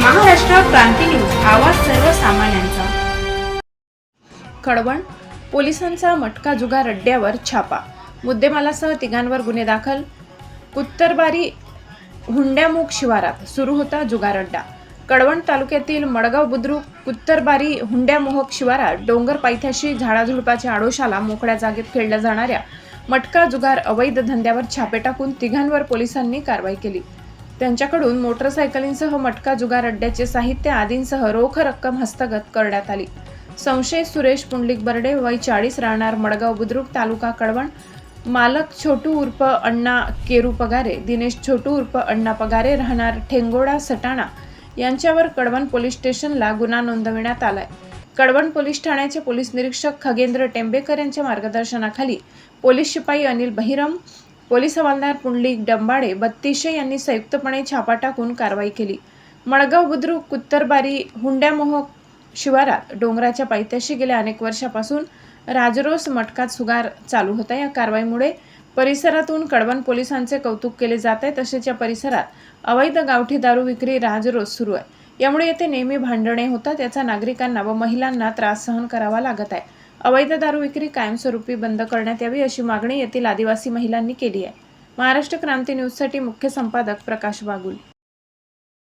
महाराष्ट्र क्रांती news आवाज सर्वसामान्यांचा. कडवण पोलिसांचा मटका जुगार अड्ड्यावर छापा. मुद्देमालासह तिघांवर गुन्हे दाखल. उत्तरबारी हुंड्यामुख शिवारात सुरू होता जुगार अड्डा तालुक्यातील मडगाव बुद्रुक कुत्तरबारी हुंड्यामोहक शिवारात डोंगर पायथ्याशी झाडाझुडपाच्या आडोशाला मोकळ्या जागेत खेळल्या जाणाऱ्या मटका जुगार अवैध धंद्यावर छापे टाकून तिघांवर पोलिसांनी कारवाई केली. त्यांच्याकडून मोटरसायकलींसह मटका जुगार अड्ड्याचे साहित्य आदींसह रोख रक्कम हस्तगत करण्यात आली. संशय सुरेश पुंडलिक बर्डे वय चाळीस राहणार मडगाव बुद्रुक तालुका कळवण. मालक छोटू उर्फ अण्णा केरू पगारे दिनेश छोटू उर्फ अण्णा पगारे राहणार ठेंगोडा सटाणा यांच्यावर कडवण पोलीस स्टेशनला गुन्हा नोंदविण्यात आलाय. कडवण पोलीस ठाण्याचे पोलीस निरीक्षक खगेंद्र टेंबेकर यांच्या मार्गदर्शनाखाली पोलीस शिपाई अनिल बहिरम पोलीस हवालदार पुंडलिक डंबाडे बत्तीशे यांनी संयुक्तपणे छापा टाकून कारवाई केली. मडगाव बुद्रुक कुत्तरबारी हुंड्यामोह शिवारात डोंगराच्या पायथ्याशी गेल्या अनेक वर्षापासून राजरोस मटकात सुगार चालू होता. या कारवाईमुळे परिसरातून कडवण पोलिसांचे कौतुक केले जात आहे. तसेच या परिसरात अवैध गावठी दारू विक्री राजरोस सुरू आहे. यामुळे येथे नेहमी भांडणे होतात. याचा नागरिकांना व महिलांना त्रास सहन करावा लागत आहे. अवैध दारू विक्री कायमस्वरूपी बंद करण्यात यावी अशी मागणी येथील आदिवासी महिलांनी केली आहे. महाराष्ट्र क्रांती न्यूजसाठी मुख्य संपादक प्रकाश बागुल.